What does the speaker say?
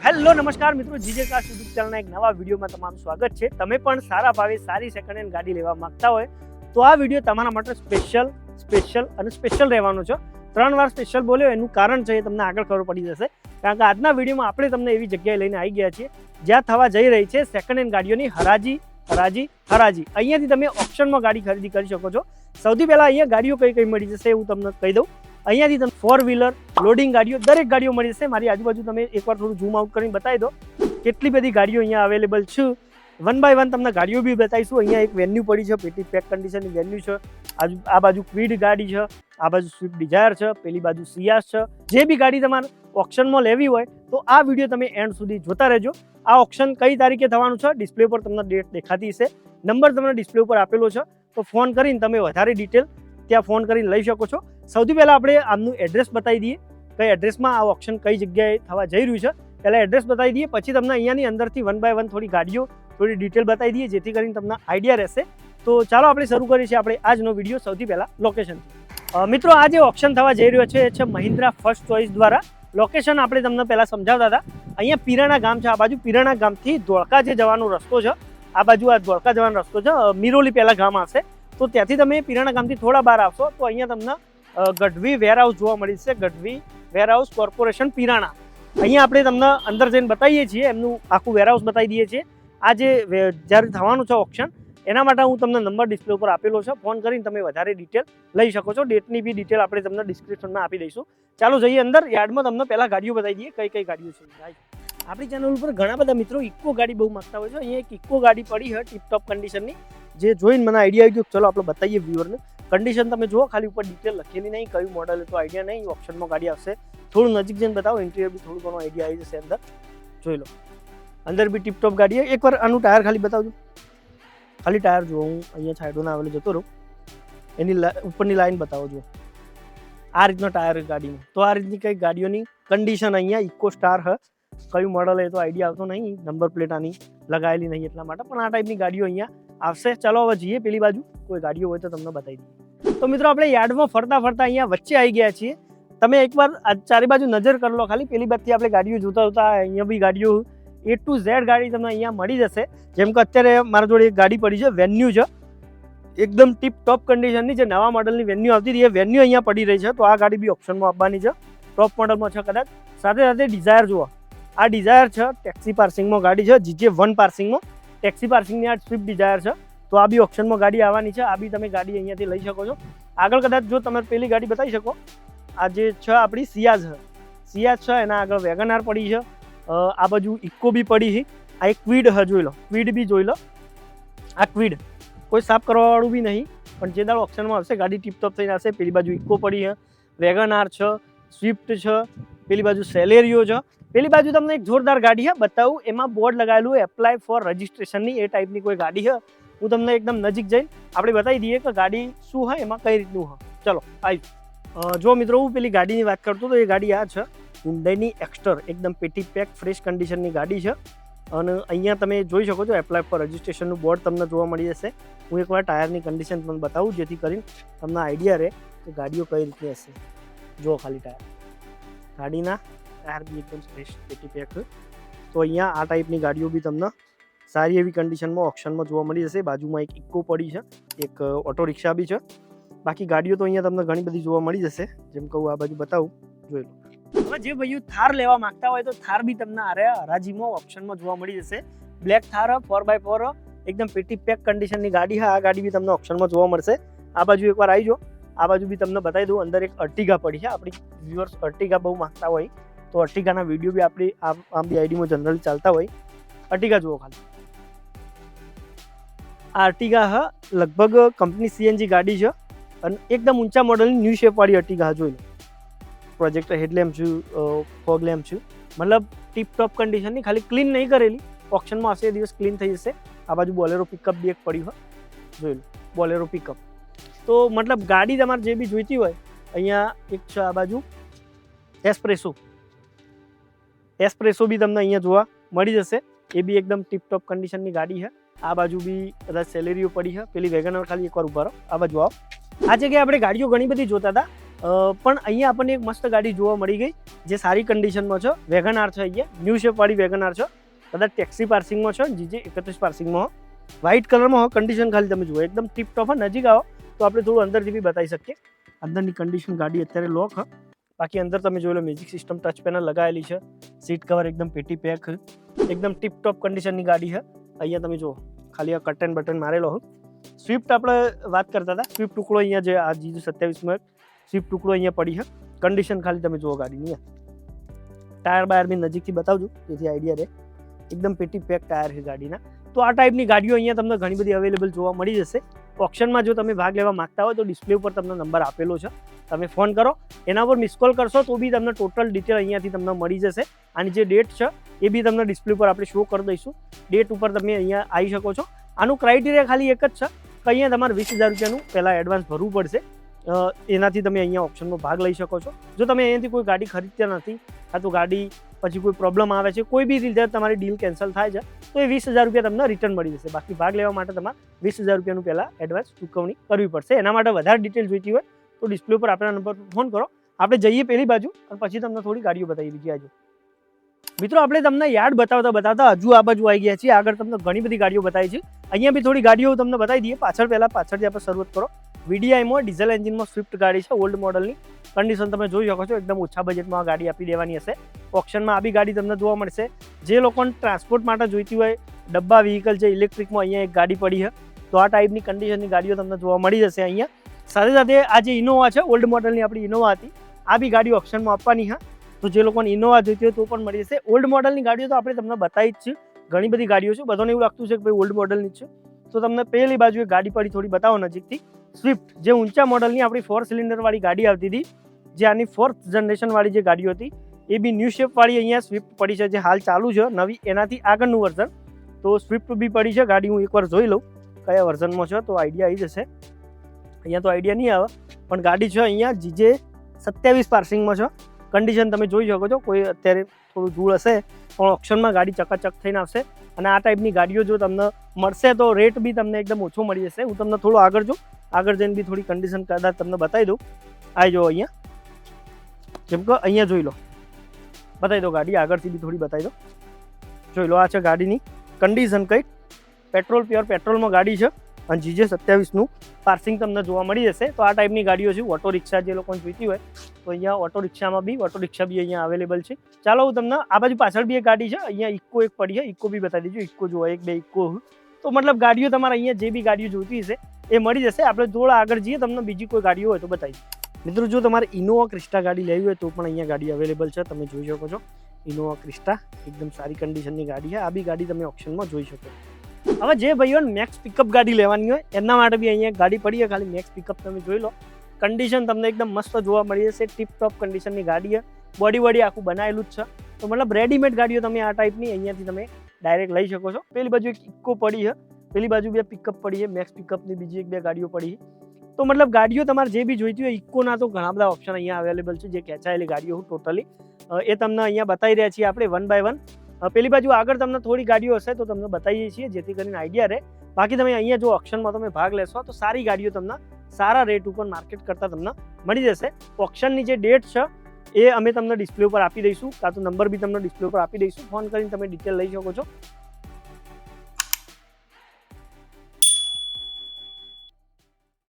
Hello, નમસ્કાર મિત્રો, GJ car YouTube ચેનલના એક નવા વિડીયોમાં તમારું સ્વાગત છે. તમે પણ સારા ભાવે સારી સેકન્ડ હેન્ડ ગાડી લેવા માંગતા હોય, તો આ વીડિયો તમારા માટે સ્પેશિયલ સ્પેશિયલ અને સ્પેશિયલ રહેવાનો છે. ત્રણ વાર સ્પેશિયલ બોલ્યો, એનું કારણ છે એ તમને આગળ ખબર પડી જશે. કારણ કે આજના વિડીયોમાં આપણે તમને એવી જગ્યાએ લઈને આવી ગયા છીએ, જ્યાં થવા જઈ રહી છે સેકન્ડ હેન્ડ ગાડીઓની હરાજી હરાજી હરાજી. અહીંયાથી તમે ઓપ્શનમાં ગાડી ખરીદી કરી શકો છો. સૌથી પહેલાં અહીંયા ગાડીઓ કઈ કઈ મળી જશે એવું તમને કહી દઉં. અહીંયાથી તમને ફોર વ્હીલર લોડિંગ ગાડીઓ, દરેક ગાડીઓ મળી જશે. મારી આજુબાજુ તમે એકવાર થોડું ઝૂમ આઉટ કરીને બતાવી દો. કેટલી બધી ગાડીઓ અહીંયા અવેલેબલ છે. વન બાય વન તમને ગાડીઓ બી બતાવીશું. અહીંયા એક વેન્યુ પડી છે, પેટી પેક કન્ડિશનની વેન્યુ છે. આજુ, આ બાજુ ક્વિડ ગાડી છે, આ બાજુ સ્વિફ્ટ ડિઝાયર છે, પેલી બાજુ સિયાસ છે. જે બી ગાડી તમારે ઓપ્શનમાં લેવી હોય, તો આ વીડિયો તમે એન્ડ સુધી જોતા રહેજો. આ ઓપ્શન કઈ તારીખે થવાનું છે ડિસ્પ્લે પર તમને ડેટ દેખાતી હશે. નંબર તમને ડિસ્પ્લે ઉપર આપેલો છે. તો ફોન કરીને તમે વધારે ડિટેલ ત્યાં ફોન કરીને લઈ શકો છો. સૌથી પહેલાં આપણે આમનું એડ્રેસ બતાવી દઈએ. કઈ એડ્રેસમાં આ ઓપ્શન કઈ જગ્યાએ થવા જઈ રહ્યું છે? પહેલાં એડ્રેસ બતાવી દઈએ, પછી તમને અહીંયાની અંદરથી વન બાય વન થોડી ગાડીઓ, થોડી ડિટેલ બતાવી દઈએ, જેથી કરીને તમને આઈડિયા રહેશે. તો ચાલો આપણે શરૂ કરીએ છીએ આપણે આજનો વીડિયો સૌથી પહેલાં લોકેશન મિત્રો, આ જે ઓપ્શન થવા જઈ રહ્યો છે, એ છે મહિન્દ્રા ફર્સ્ટ ચોઇસ દ્વારા. લોકેશન આપણે તમને પહેલાં સમજાવતા હતા. અહીંયા પીરાણા ગામ છે, આ બાજુ પીરાણા ગામથી ધોળકા જે જવાનો રસ્તો છે, આ બાજુ આ ધોળકા જવાનો રસ્તો છે મિરોલી પહેલાં ગામ આવશે તો ત્યાંથી તમે પીરાણા ગામથી થોડા બહાર આવશો, તો અહીંયા તમને ગઢવી વેરહાઉસ જોવા મળી છે. Gadhvi warehouse corporation Pirana. અહીંયા આપણે તમને અંદર જઈને બતાવીએ છીએ, એમનું આખું વેરહાઉસ બતાવી દઈએ છીએ. આ જે જ્યારે થવાનું છે ઓપ્શન એના માટે હું તમને નંબર ડિસ્પ્લે ઉપર આપેલો છે. ફોન કરીને તમે વધારે ડિટેલ લઈ શકો છો. ડેટની બી ડિટેલ આપણે તમને ડિસ્ક્રિપ્શનમાં આપી દઈશું. ચાલો જઈએ અંદર. યાર્ડમાં તમને પહેલાં ગાડીઓ બતાવી દઈએ, કઈ કઈ ગાડીઓ છે. આપણી ચેનલ ઉપર ઘણા બધા મિત્રો ઇકો ગાડી બહુ માગતા હોય છે. અહીંયા એક ઇકો ગાડી પડી છે ટીપટોપ કન્ડિશનની જે જોઈને મને આઈડિયા આવી ગયો કે ચલો આપણે બતાવીએ વ્યુઅરને કન્ડિશન તમે જુઓ, ખાલી ઉપર ડિટેલ લખેલી નહીં, કયું મોડલ તો આઈડિયા નહીં ઓપ્શનમાં ગાડી આવશે. થોડું નજીક જઈને બતાવો ઇન્ટિરિયર બી થોડું ઘણો આઈડિયા આવી જશે અંદર. જોઈ લો. અંદર બી ટીપટોપ ગાડી છે. એકવાર આનું ટાયર ખાલી બતાવજો. ખાલી ટાયર જુઓ, હું અહીંયા સાઈડોના આવેલો જતો રહું. એની લા- ઉપરની લાઈન બતાવો જુઓ. આ રીતનો ટાયર ગાડીનો. તો આ રીતની કઈ ગાડીઓની કન્ડિશન અહીંયા ઇકો સ્ટાર હ. કયું મોડલ એ તો આઈડિયા આવતો નહીં નંબર પ્લેટ આની લગાવેલી નહીં એટલા માટે. પણ આ ટાઈપની ગાડીઓ અહીંયા આવશે. ચાલો હવે જઈએ પેલી બાજુ. કોઈ ગાડીઓ હોય તો તમને બતાવી દઈએ. તો મિત્રો, આપણે યાર્ડમાં ફરતા ફરતા અહીંયા વચ્ચે આવી ગયા છીએ. તમે એકવાર ચારે બાજુ નજર કરી લો. ખાલી પેલી બાજુથી આપણે ગાડીઓ જોતા જોતા અહીંયા બી ગાડીઓ એ ટુ ઝેડ ગાડી તમને અહીંયા મળી જશે. જેમ કે અત્યારે મારા જોડે એક ગાડી પડી છે વેન્યુ છે. એકદમ ટીપ ટોપ કન્ડિશનની જે નવા મોડલની વેન્યુ આવતી હતી, એ વેન્યુ અહીંયા પડી રહી છે. તો આ ગાડી બી ઓપ્શનમાં આપવાની છે. ટોપ મોડલમાં છે કદાચ. સાથે સાથે ડિઝાયર જુઓ. આ ડિઝાયર છે ટેક્સી પાર્સિંગમાં ગાડી છે જીજે વન પાર્સિંગમાં ટેક્સી પાર્સિંગની આ સ્વિફ્ટ ડિઝાયર છે. તો આ બી ઓપ્શનમાં ગાડી આવવાની છે. આ બી તમે ગાડી અહીંયાથી લઈ શકો છો. આગળ કદાચ જો તમે પેલી ગાડી બતાવી શકો, આ જે છે આપણી સિયાઝ સિયાઝ છે, એના આગળ વેગનાર પડી છે. આ બાજુ ઇકો બી પડી છે. આ એક ક્વીડ હ જોઈ લો. ક્વીડ બી જોઈ લો. આ ક્વીડ કોઈ સાફ કરવાવાળું બી નહીં, પણ જે દાળ ઓપ્શનમાં આવશે, ગાડી ટીપટોપ થઈને આવશે, પેલી બાજુ ઇકો પડી છે. વેગનાર છે સ્વિફ્ટ છે. પેલી બાજુ સેલેરિયો છે પેલી બાજુ તમને એક જોરદાર ગાડી છે બતાવું. એમાં બોર્ડ લગાવેલું એપ્લાય ફોર રજિસ્ટ્રેશનની એ ટાઈપની કોઈ ગાડી છે હું તમને એકદમ નજીક જઈને આપણે બતાવી દઈએ કે ગાડી શું હોય એમાં કઈ રીતનું હોય ચલો આવી જો મિત્રો, હું પેલી ગાડીની વાત કરતો તો એ ગાડી આ છે હુન્ડાઈની એક્સ્ટર એકદમ પેટી પેક ફ્રેશ કન્ડિશનની ગાડી છે. અને અહીંયા તમે જોઈ શકો છો એપ્લાય ફોર રજિસ્ટ્રેશનનું બોર્ડ તમને જોવા મળી જશે. હું એકવાર ટાયરની કન્ડિશન તમને બતાવું, જેથી કરીને તમને આઈડિયા રહે કે ગાડીઓ કઈ રીતની હશે. જુઓ ખાલી ટાયર ગાડીના ટાયર બી એકદમ ફ્રેશ પેટી પેક તો અહીંયા આ ટાઈપની ગાડીઓ બી તમને સારી એવી કન્ડિશનમાં ઓપ્શનમાં જોવા મળી જશે. બાજુમાં એક ઇકો પડી છે, એક ઓટો રિક્ષા બી છે. બાકી ગાડીઓ તો અહીંયા તમને ઘણી બધી જોવા મળી જશે. જેમ કહું, આ બાજુ બતાવું. જોઈ લો. હવે જે ભાઈઓ થાર લેવા માંગતા હોય તો થાર બી તમને આરે હરાજીમાં ઓપ્શનમાં જોવા મળી જશે. Black Thar four by four એકદમ પેટી પેક કન્ડિશનની ગાડી હા આ ગાડી બી તમને ઓપ્શનમાં જોવા મળશે. આ બાજુ એકવાર આવી જાઓ. આ બાજુ બી તમને બતાવી દઉં, અંદર એક અર્ટિગા પડી છે. આપણી વ્યુઅર્સ અર્ટિગા બહુ માગતા હોય, તો અર્ટિગાના વીડિયો બી આપણી આ આમ બી આઈડીમાં જનરલી ચાલતા હોય. અર્ટિગા જુઓ ખાલી. આ અર્ટિગા હ, લગભગ કંપની સીએનજી ગાડી છે અને એકદમ ઊંચા મોડલની ન્યૂ શેપવાળી અર્ટિગા જોઈ લો. પ્રોજેક્ટર હેડલેમ્પ છું ફોગ લેમ્પ છું. મતલબ ટીપ ટોપ કન્ડિશનની ખાલી ક્લીન નહીં કરેલી. ઓપ્શનમાં હશે દિવસ ક્લીન થઈ જશે. આ બાજુ બોલેરો પિકઅપ બી એક પડ્યું હોય જોઈ લો. બોલેરો પિકઅપ તો મતલબ ગાડી તમારે જે બી જોઈતી હોય, અહીંયા એક છે આ બાજુ. એસ્પ્રેસો એસ્પ્રેસો બી તમને અહીંયા જોવા મળી જશે. એ બી એકદમ ટીપટોપ કન્ડિશનની ગાડી છે. આ બાજુ બી કદાચ સેલેરીઓ પડી છે. પેલી વેગનર ખાલી એકવાર ઊભા રહો. આ બાજુ આવો. આ જગ્યાએ આપણે ગાડીઓ ઘણી બધી જોતા હતા. પણ અહીંયા આપણને એક મસ્ત ગાડી જોવા મળી ગઈ, જે સારી કન્ડિશનમાં છે. વેગન આર છે અહીંયા. ન્યૂ શેપવાળી વેગન આર છે. કદાચ ટેક્સી પાર્સિંગમાં છે. જીજે એકત્રીસ પાર્સિંગમાં વ્હાઇટ કલરમાં હોય કન્ડિશન ખાલી તમે જુઓ. એકદમ ટીપ ટોપ હોય નજીક આવો, તો આપણે થોડું અંદરથી બી બતાવી શકીએ. અંદરની કન્ડિશન ગાડી અત્યારે લોક હ. બાકી અંદર તમે જોઈ લો મ્યુઝિક સિસ્ટમ ટચ પેનલ લગાવેલી છે. સીટ કવર એકદમ પેટી પેક એકદમ ટીપ ટોપ કન્ડિશનની ગાડી છે અહીંયા તમે જુઓ, ખાલી આ કટન બટન મારેલો હોય સ્વિફ્ટ આપણે વાત કરતા હતા. સ્વિફ્ટ ટુકડો અહીંયા જે આ જીજુ સત્યાવીસમાં સ્વિફ્ટ ટુકડો અહીંયા પડી છે કન્ડિશન ખાલી તમે જુઓ ગાડીની ટાયર બાયર બી નજીકથી બતાવજો, જેથી આઈડિયા રહે. એકદમ પેટી પેક ટાયર છે ગાડીના. તો આ ટાઈપની ગાડીઓ અહીંયા તમને ઘણી બધી અવેલેબલ જોવા મળી જશે. ઓપ્શનમાં જો તમે ભાગ લેવા માગતા હોય તો ડિસ્પ્લે ઉપર તમને નંબર આપેલો છે. તમે ફોન કરો, એના પર મિસ કોલ કરશો તો બી તમને ટોટલ ડિટેલ અહીંયાથી તમને મળી જશે. આની જે ડેટ છે એ બી તમને ડિસ્પ્લે ઉપર આપણે શો કરી દઈશું. ડેટ ઉપર તમે અહીંયા આવી શકો છો. આનું ક્રાઇટેરિયા ખાલી એક જ છે કે અહીંયા તમારે વીસ હજાર રૂપિયાનું પહેલાં એડવાન્સ ભરવું પડશે. એનાથી તમે અહીંયા ઓપ્શનમાં ભાગ લઈ શકો છો. જો તમે અહીંયાથી કોઈ ગાડી ખરીદતા નથી કાં તો ગાડી પછી કોઈ પ્રોબ્લેમ આવે છે, કોઈ બી રીતે તમારી ડીલ કેન્સલ થાય છે, તો એ વીસ હજાર રૂપિયા તમને રિટર્ન મળી જશે. બાકી ભાગ લેવા માટે તમારે વીસ હજાર રૂપિયાનું પહેલાં એડવાન્સ ચૂકવણી કરવી પડશે. એના માટે વધારે ડિટેલ જોઈતી હોય તો ડિસ્પ્લે ઉપર આપણા નંબર પર ફોન કરો. આપણે જઈએ પેલી બાજુ અને પછી તમને થોડી ગાડીઓ બતાવી બીજી બાજુ મિત્રો, આપણે તમને યાર્ડ બતાવતા બતાવતા હજુ આ બાજુ આવી ગયા છીએ. આગળ તમને ઘણી બધી ગાડીઓ બતાવી છે. અહીંયા બી થોડી ગાડીઓ તમને બતાવી દઈએ. પાછળ પહેલાં પાછળથી આપણે શરૂઆત કરો. વીડીઆઈમાં ડીઝલ એન્જિનમાં સ્વિફ્ટ ગાડી છે, ઓલ્ડ મોડલની. કન્ડિશન તમે જોઈ શકો છો, એકદમ ઓછા બજેટમાં આ ગાડી આપી દેવાની હશે. ઓપ્શનમાં આ બી ગાડી તમને જોવા મળશે. જે લોકોને ટ્રાન્સપોર્ટ માટે જોઈતી હોય, ડબ્બા વ્હીકલ છે, ઇલેક્ટ્રિકમાં અહીંયા એક ગાડી પડી છે. તો આ ટાઈપની કન્ડિશનની ગાડીઓ તમને જોવા મળી જશે અહીંયા. સાથે સાથે આ જે ઇનોવા છે, ઓલ્ડ મોડલની આપણી ઇનોવા હતી, આ બી ગાડી ઓપ્શનમાં આપવાની હા તો જે લોકોને ઇનોવા જોઈતી હોય તો પણ મળી જશે. ઓલ્ડ મોડલની ગાડીઓ તો આપણે તમને બતાવી જ છે ઘણી બધી ગાડીઓ છે, બધાને એવું લાગતું છે કે ભાઈ ઓલ્ડ મોડલની છે. તો તમને પહેલી બાજુ એક ગાડી પડી, થોડી બતાવો નજીકથી. સ્વિફ્ટ જે ઊંચા મોડલની આપણી ફોર સિલિન્ડરવાળી ગાડી આવતી હતી, જે આની ફોર્થ જનરેશનવાળી જે ગાડીઓ હતી, એ બી ન્યૂ શેપવાળી અહીંયા સ્વિફ્ટ પડી છે, જે હાલ ચાલુ છે, નવી એનાથી આગળનું વર્ઝન તો સ્વિફ્ટ બી પડી છે, ગાડી હું એકવાર જોઈ લઉં, કયા વર્ઝનમાં છે, તો આઈડિયા આવી જશે. અહીંયા તો આઈડિયા નહીં આવે, પણ ગાડી છે અહીંયા જીજે સત્યાવીસ પાર્સિંગમાં છે. કન્ડિશન તમે જોઈ શકો છો, કોઈ અત્યારે થોડું ધૂળ હશે, પણ ઓપ્શનમાં ગાડી ચકાચક થઈને આવશે. અને આ ટાઈપની ગાડીઓ જો તમને મળશે, તો રેટ બી તમને એકદમ ઓછો મળી જશે. હું તમને થોડું આગળ જો આગળ જઈને બી થોડી કન્ડિશન કદાચ તમને બતાવી દઉં. આવી જો અહીંયા. જેમ કે અહીંયા જોઈ લો. બતાવી દો ગાડી, આગળથી બી થોડી બતાવી દો. જોઈ લો, આ છે ગાડીની કન્ડિશન કંઈક પેટ્રોલ પ્યોર પેટ્રોલમાં ગાડી છે. અને જીજે સત્યાવીસનું પાર્સિંગ તમને જોવા મળી જશે. તો આ ટાઈપની ગાડીઓ છે. ઓટો રિક્ષા જે લોકોને જોઈતી હોય, તો અહીંયા ઓટો રિક્ષામાં બી, ઓટો રિક્ષા બી અહીંયા અવેલેબલ છે. ચાલો, હું તમને આ બાજુ પાછળ બી એક ગાડી છે. અહીંયા ઇક્કો એક પડી છે. ઇક્કો બી બતાવી દીજો ઇક્કો જોવા એક, બે ઇક્કો તો મતલબ ગાડીઓ તમારે અહીંયા જે બી ગાડીઓ જોઈતી હશે, એ મળી જશે. આપણે થોડા આગળ જઈએ, તમને બીજી કોઈ ગાડીઓ હોય તો બતાવી મિત્રો, જો તમારે ઇનોવા ક્રિસ્ટા ગાડી લેવી હોય તો પણ અહીંયા ગાડી અવેલેબલ છે. તમે જોઈ શકો છો. ઇનોવા ક્રિસ્ટા એકદમ સારી કન્ડિશનની ગાડી છે. આ બી ગાડી તમે ઓપ્શનમાં જોઈ શકો હવે જે ભાઈઓને મેક્સ પિકઅપ ગાડી લેવાની હોય એમના માટે બી અહીંયા ગાડી પડી છે. ખાલી મેક્સ પિકઅપ તમે જોઈ લો. કન્ડિશન તમને એકદમ મસ્ત જોવા મળી જશે. ટીપ ટોપ કન્ડિશનની ગાડી છે. બોડી બોડી આખું બનાવેલું જ છે. તો મતલબ રેડીમેડ ગાડીઓ તમે આ ટાઈપની અહીંયાથી તમે ડાયરેક્ટ લઈ શકો છો. પેલી બાજુ એક ઇક્કો પડી છે. પેલી બાજુ બે પિકઅપ પડી છે. મેક્સ પિકઅપની બીજી એક બે ગાડીઓ પડી છે. તો મતલબ ગાડીઓ તમારે જે બી જોઈતી હોય ઇક્કોના તો ઘણા બધા ઓપ્શન અહીંયા અવેલેબલ છે, જે ખેંચાયેલી ગાડીઓ ટોટલી એ તમને અહીંયા બતાવી રહ્યા છીએ આપણે વન બાય વન પેલી બાજુ આગળ તમને થોડી ગાડીઓ હશે તો તમને બતાવીએ છીએ, જેથી કરીને આઈડિયા રહે. બાકી તમે અહીંયા જો ઓપ્શનમાં તમે ભાગ લેશો, તો સારી ગાડીઓ તમને સારા રેટ ઉપર માર્કેટ કરતાં તમને મળી જશે. ઓપ્શનની જે ડેટ છે એ અમે તમને ડિસ્પ્લે ઉપર આપી દઈશું. કાં તો નંબર બી તમને ડિસ્પ્લે ઉપર આપી દઈશું. ફોન કરીને તમે ડિટેલ લઈ શકો છો.